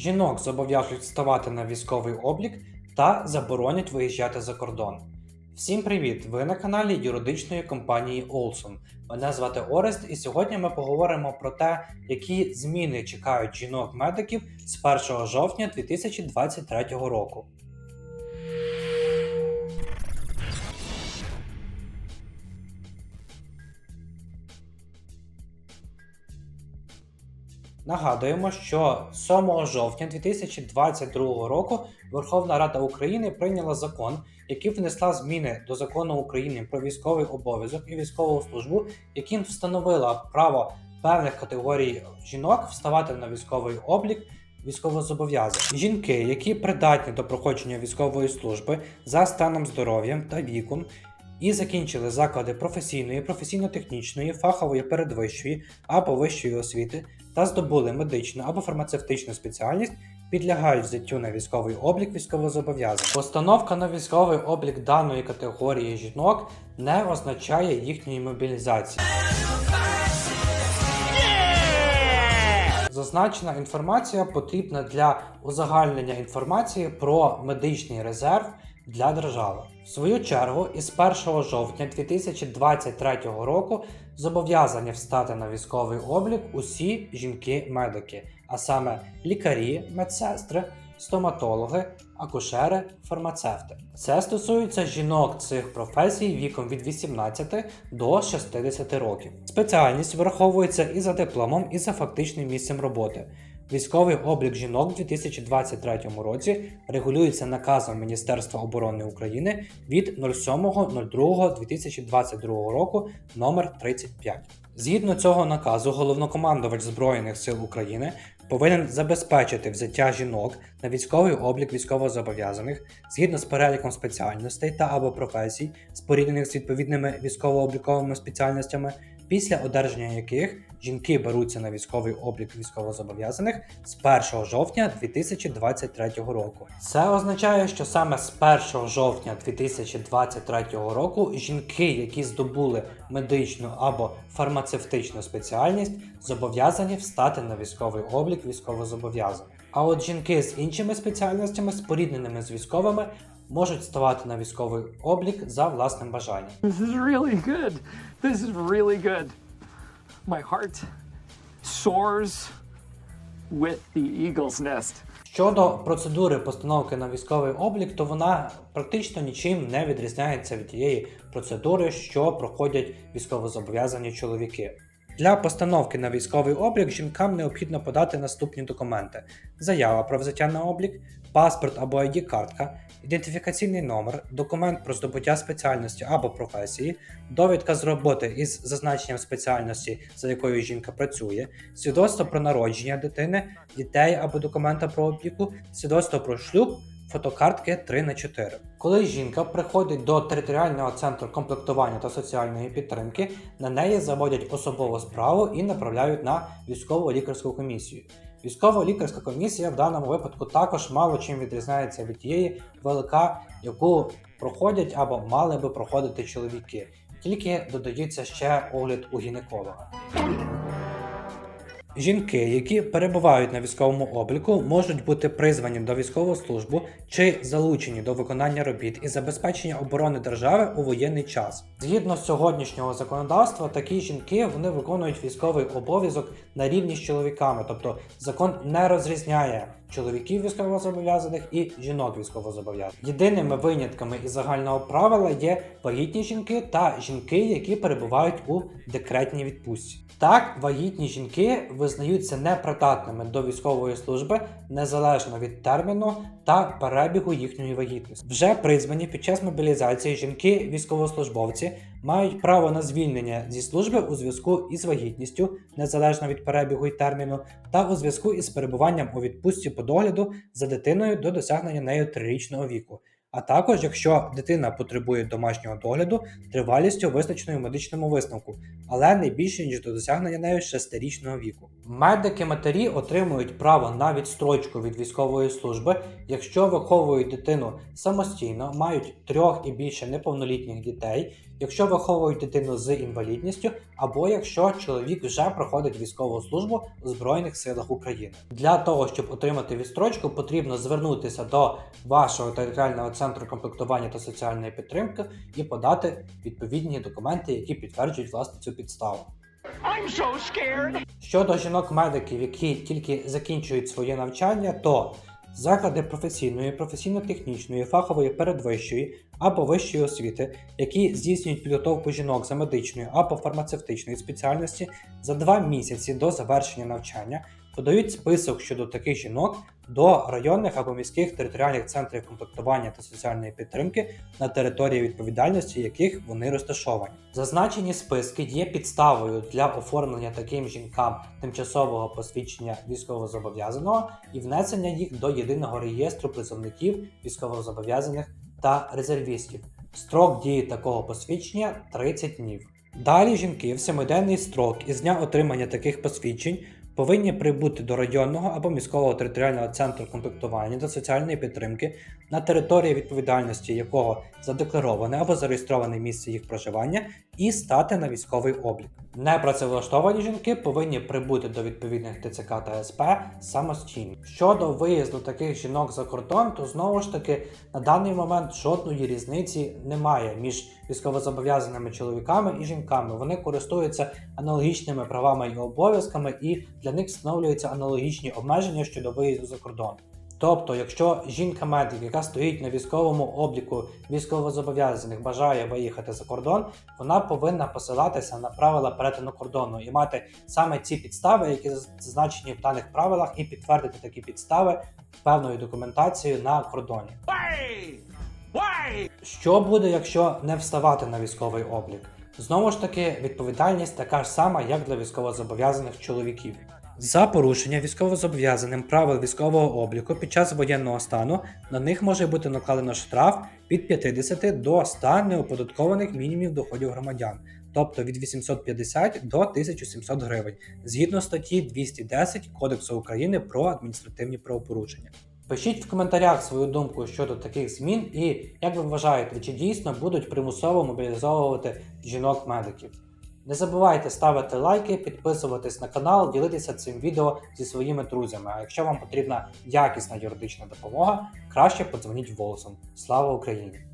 Жінок зобов'яжуть ставати на військовий облік та заборонять виїжджати за кордон. Всім привіт! Ви на каналі юридичної компанії Олсон. Мене звати Орест, і сьогодні ми поговоримо про те, які зміни чекають жінок-медиків з 1 жовтня 2023 року. Нагадуємо, що 7 жовтня 2022 року Верховна Рада України прийняла закон, який внесла зміни до закону України про військовий обов'язок і військову службу, яким встановила право певних категорій жінок вставати на військовий облік військовозобов'язаних. Жінки, які придатні до проходження військової служби за станом здоров'я та віком, і закінчили заклади професійної, професійно-технічної, фахової передвищої або вищої освіти та здобули медичну або фармацевтичну спеціальність, підлягають взяттю на військовий облік військовозобов'язаних. Постановка на військовий облік даної категорії жінок не означає їхньої мобілізації. Зазначена інформація потрібна для узагальнення інформації про медичний резерв для держави. В свою чергу, із 1 жовтня 2023 року зобов'язані встати на військовий облік усі жінки-медики, а саме лікарі, медсестри, стоматологи, акушери, фармацевти. Це стосується жінок цих професій віком від 18 до 60 років. Спеціальність враховується і за дипломом, і за фактичним місцем роботи. Військовий облік жінок у 2023 році регулюється наказом Міністерства оборони України від 07.02.2022 року номер 35. Згідно цього наказу, головнокомандувач Збройних сил України повинен забезпечити взяття жінок на військовий облік військовозобов'язаних згідно з переліком спеціальностей та або професій, споріднених з відповідними військово-обліковими спеціальностями, після одержання яких жінки беруться на військовий облік військовозобов'язаних з 1 жовтня 2023 року. Це означає, що саме з 1 жовтня 2023 року жінки, які здобули медичну або фармацевтичну спеціальність, зобов'язані встати на військовий облік військовозобов'язаних. А от жінки з іншими спеціальностями, спорідненими з військовими, можуть ставати на військовий облік за власним бажанням. This is really good. This is really good. My heart soars with the eagle's nest. Щодо процедури постановки на військовий облік, то вона практично нічим не відрізняється від тієї процедури, що проходять військовозобов'язані чоловіки. Для постановки на військовий облік жінкам необхідно подати наступні документи: заява про взяття на облік, паспорт або ID-картка, ідентифікаційний номер, документ про здобуття спеціальності або професії, довідка з роботи із зазначенням спеціальності, за якою жінка працює, свідоцтво про народження дитини, дітей або документа про опіку, свідоцтво про шлюб, фотокартки 3 на 4 Коли жінка приходить до територіального центру комплектування та соціальної підтримки, на неї заводять особову справу і направляють на військову лікарську комісію. Військово-лікарська комісія в даному випадку також мало чим відрізняється від тієї ВЛК, яку проходять або мали би проходити чоловіки. Тільки додається ще огляд у гінеколога. Жінки, які перебувають на військовому обліку, можуть бути призвані до військову службу чи залучені до виконання робіт і забезпечення оборони держави у воєнний час. Згідно з сьогоднішнього законодавства, такі жінки вони виконують військовий обов'язок на рівні з чоловіками, тобто закон не розрізняє чоловіків військовозобов'язаних і жінок військовозобов'язаних. Єдиними винятками із загального правила є вагітні жінки та жінки, які перебувають у декретній відпустці. Так, вагітні жінки визнаються непридатними до військової служби незалежно від терміну та перебігу їхньої вагітності. Вже призвані під час мобілізації жінки військовослужбовці мають право на звільнення зі служби у зв'язку із вагітністю, незалежно від перебігу і терміну, та у зв'язку із перебуванням у відпустці по догляду за дитиною до досягнення нею трирічного віку. А також, якщо дитина потребує домашнього догляду тривалістю визначеною медичному висновку, але не більше ніж до досягнення нею 6-річного віку. Медики-матері отримують право на відстрочку від військової служби, якщо виховують дитину самостійно, мають трьох і більше неповнолітніх дітей, якщо виховують дитину з інвалідністю, або якщо чоловік вже проходить військову службу у Збройних силах України. Для того, щоб отримати відстрочку, потрібно звернутися до вашого територіального центру комплектування та соціальної підтримки і подати відповідні документи, які підтверджують власне цю підставу. I'm so scared. Щодо жінок-медиків, які тільки закінчують своє навчання, то заклади професійної, професійно-технічної, фахової передвищої або вищої освіти, які здійснюють підготовку жінок за медичною або фармацевтичної спеціальності за два місяці до завершення навчання, подають список щодо таких жінок до районних або міських територіальних центрів комплектування та соціальної підтримки на території відповідальності яких вони розташовані. Зазначені списки є підставою для оформлення таким жінкам тимчасового посвідчення військовозобов'язаного і внесення їх до єдиного реєстру призовників військовозобов'язаних та резервістів. Строк дії такого посвідчення 30 днів. Далі жінки в семиденний строк із дня отримання таких посвідчень повинні прибути до районного або міського територіального центру комплектування та соціальної підтримки, на території відповідальності якого задеклароване або зареєстроване місце їх проживання, і стати на військовий облік. Непрацевлаштовані жінки повинні прибути до відповідних ТЦК та СП самостійно. Щодо виїзду таких жінок за кордон, то знову ж таки на даний момент жодної різниці немає між військовозобов'язаними чоловіками і жінками. Вони користуються аналогічними правами і обов'язками, і для них встановлюються аналогічні обмеження щодо виїзду за кордон. Тобто, якщо жінка-медик, яка стоїть на військовому обліку військовозобов'язаних, бажає виїхати за кордон, вона повинна посилатися на правила перетину кордону і мати саме ці підстави, які зазначені в даних правилах, і підтвердити такі підстави певною документацією на кордоні. Що буде, якщо не вставати на військовий облік? Знову ж таки, відповідальність така ж сама, як для військовозобов'язаних чоловіків. За порушення військовозобов'язаним правил військового обліку під час воєнного стану на них може бути накладено штраф від 50 до 100 неоподаткованих мінімумів доходів громадян, тобто від 850 до 1700 гривень, згідно статті 210 Кодексу України про адміністративні правопорушення. Пишіть в коментарях свою думку щодо таких змін і як ви вважаєте, чи дійсно будуть примусово мобілізовувати жінок-медиків. Не забувайте ставити лайки, підписуватись на канал, ділитися цим відео зі своїми друзями. А якщо вам потрібна якісна юридична допомога, краще подзвоніть голосом. Слава Україні!